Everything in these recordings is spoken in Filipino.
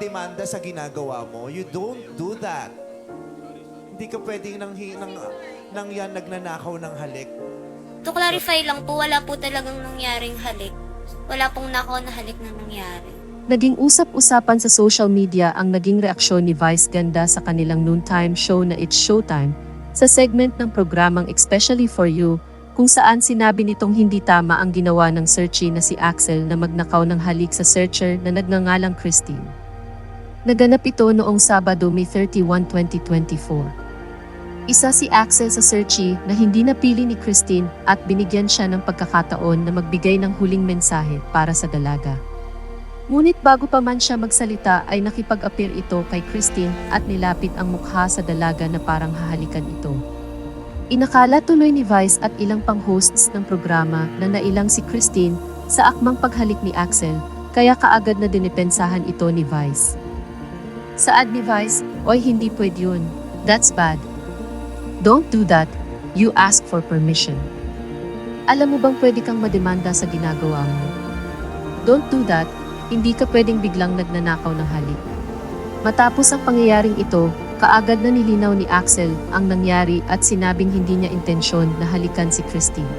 mademanda sa ginagawa mo. You don't do that. Hindi ka pwedeng nang, hi- nang, nang yan nagnanakaw ng halik. To clarify lang po, wala po talagang nangyaring halik. Wala pong nako na halik na nangyari. Naging usap-usapan sa social media ang naging reaksyon ni Vice Ganda sa kanilang noontime show na It's Showtime sa segment ng programang Especially For You kung saan sinabi nitong hindi tama ang ginawa ng searchy na si Axel na magnakaw ng halik sa searcher na nagngangalang Christine. Naganap ito noong Sabado, May 31, 2024. Isa si Axel sa searchy na hindi napili ni Christine at binigyan siya ng pagkakataon na magbigay ng huling mensahe para sa dalaga. Ngunit bago pa man siya magsalita ay nakipag-appear ito kay Christine at nilapit ang mukha sa dalaga na parang hahalikan ito. Inakala tuloy ni Vice at ilang pang hosts ng programa na nailang si Christine sa akmang paghalik ni Axel kaya kaagad na dinipensahan ito ni Vice. Saad ni Vice, Oy hindi pwede yun. That's bad. Don't do that. You ask for permission. Alam mo bang pwede kang mademanda sa ginagawa mo? Don't do that. Hindi ka pwedeng biglang nagnanakaw ng halik. Matapos ang pangyayaring ito, kaagad na nilinaw ni Axel ang nangyari at sinabing hindi niya intensyon na halikan si Christine.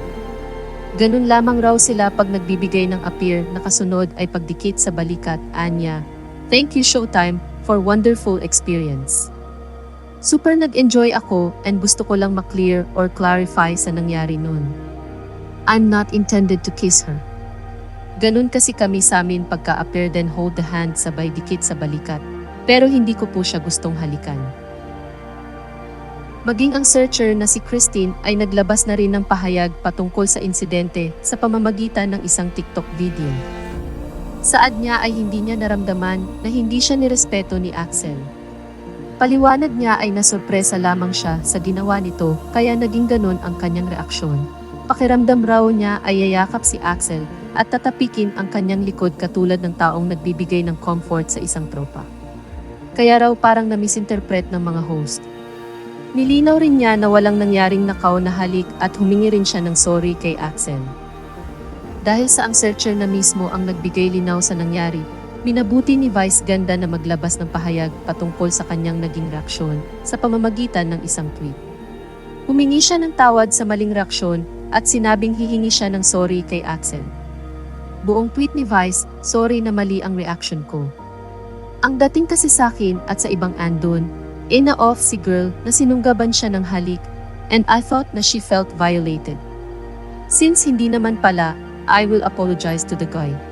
Ganun lamang raw sila pag nagbibigay ng appear na kasunod ay pagdikit sa balikat, Anya. Thank you Showtime for wonderful experience. Super nag-enjoy ako and gusto ko lang maklear or clarify sa nangyari nun. I'm not intended to kiss her. Ganun kasi kami sa amin pagka-appear then hold the hand sabay dikit sa balikat. Pero hindi ko po siya gustong halikan. Maging ang searcher na si Christine ay naglabas na rin ng pahayag patungkol sa insidente sa pamamagitan ng isang TikTok video. Saad niya ay hindi niya naramdaman na hindi siya nirespeto ni Axel. Paliwanag niya ay nasurpresa lamang siya sa ginawa nito kaya naging ganun ang kanyang reaksyon. Pakiramdam raw niya ay yayakap si Axel at tatapikin ang kanyang likod katulad ng taong nagbibigay ng comfort sa isang tropa. Kaya raw parang na-misinterpret ng mga host. Nilinaw rin niya na walang nangyaring nakaw na halik at humingi rin siya ng sorry kay Axel. Dahil sa ang searcher na mismo ang nagbigay linaw sa nangyari, minabuti ni Vice Ganda na maglabas ng pahayag patungkol sa kanyang naging reaksyon sa pamamagitan ng isang tweet. Humingi siya ng tawad sa maling reaksyon at sinabing hihingi siya ng sorry kay Axel. Buong tweet ni Vice, sorry na mali ang reaction ko. Ang dating kasi sa akin at sa ibang andon, ina-off si girl na sinunggaban siya ng halik and I thought na she felt violated. Since hindi naman pala, I will apologize to the guy.